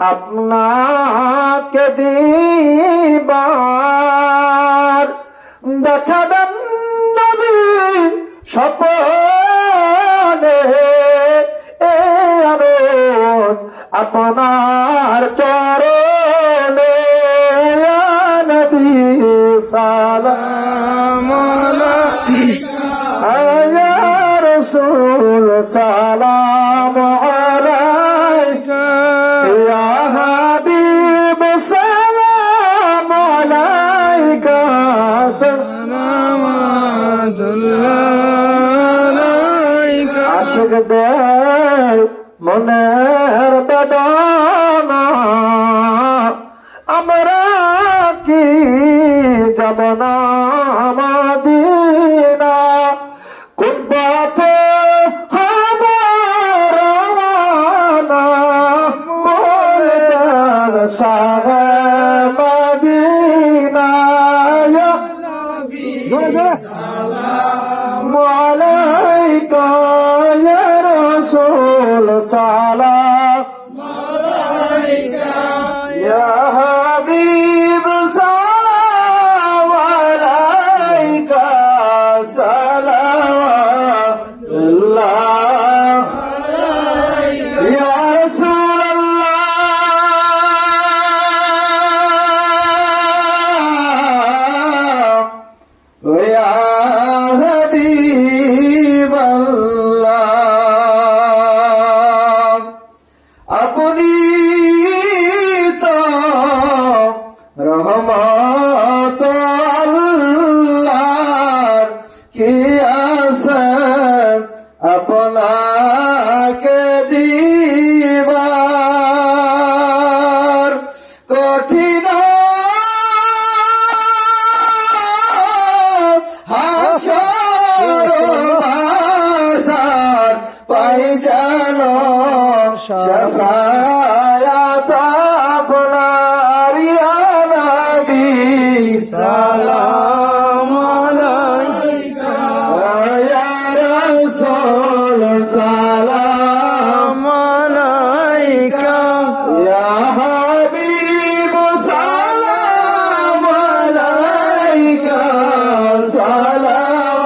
আপনাকে দিবার দেখাবেন নবী সপনে এ আরও আশিক দেয় মনের বেদনা। আমরা কি যাব না মাদিনা? কোন পথে হব রওনা? সালাম আপনি শাফায়াত আপনার ইয়া নবী সালাম আলাইকা ইয়া রাসূল সালাম আলাইকা ইয়া হাবিব সালাম আলাইকা সালাম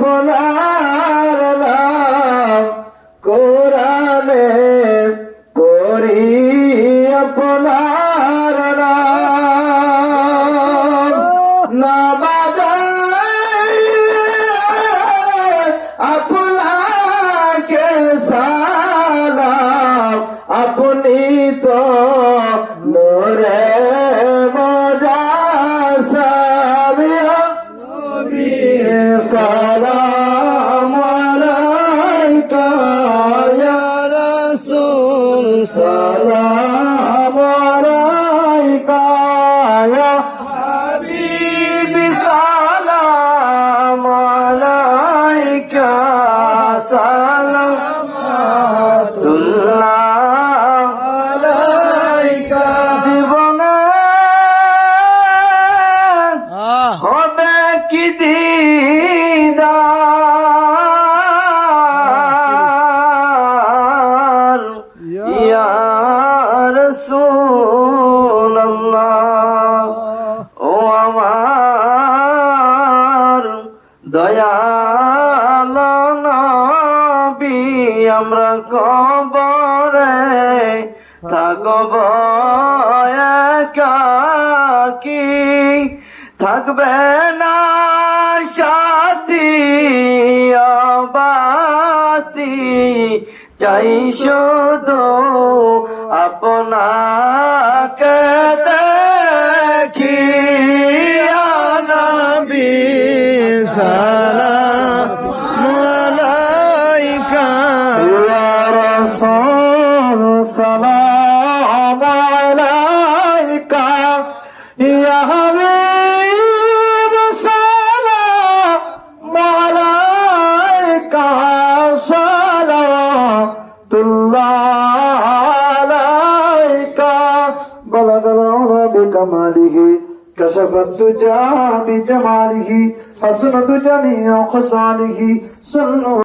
নাম দয়াল নবী আমরা কবরে থাকব একাকি। থাকবে না সাথী বাতি চাই শুধু আপনাকে দেখি। সালাম মালাইকা ইয়া রাসূল সালাম আলাইকা ইয়া হাবিব সালাম আলাইকা সালাতুল্লাহ আলাইকা বলা গেল বিকামালিহি كشف الدجى بجماله. حسنت جميع خصاله صلوا